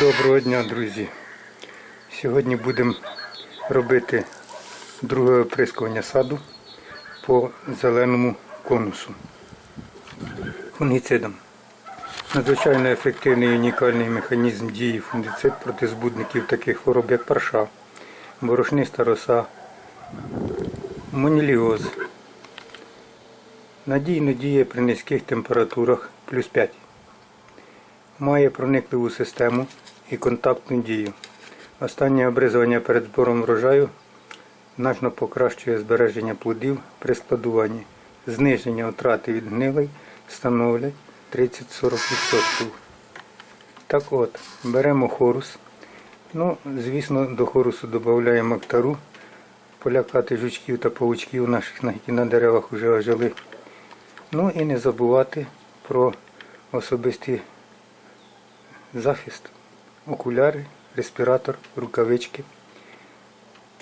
Доброго дня, друзі! Сьогодні будемо робити друге оприскування саду по зеленому конусу фунгіцидом. Надзвичайно ефективний і унікальний механізм дії фунгіцид проти збудників таких хвороб, як парша, борошниста роса, моніліоз. Надійно діє при низьких температурах плюс 5 має проникливу систему і контактну дію. Останнє обризування перед збором врожаю значно покращує збереження плодів при складуванні. Зниження втрати від гнилей становлять 30-40%. Так от, беремо хорус. Ну, звісно, до хорусу додаємо актару, полякати жучків та паучків наших, які на деревах вже ожили. Ну і не забувати про особисті захист, окуляри, респіратор, рукавички.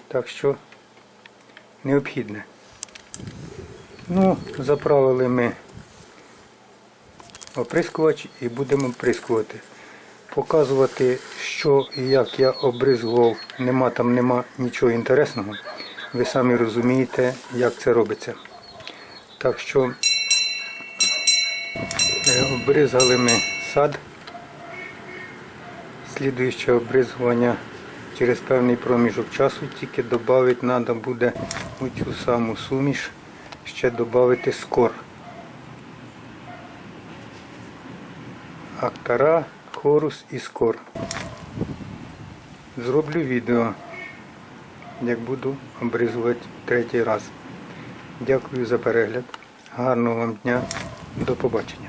Так що необхідне. Ну, заправили ми оприскувач і будемо оприскувати. Показувати, що і як я обризував, нема там нема нічого інтересного. Ви самі розумієте, як це робиться. Так що е, обризали ми сад. Слідуюче обризування через певний проміжок часу, тільки додати треба буде у цю саму суміш, ще додати скор. Актара, хорус і скор. Зроблю відео, як буду обризувати третій раз. Дякую за перегляд. Гарного вам дня. До побачення.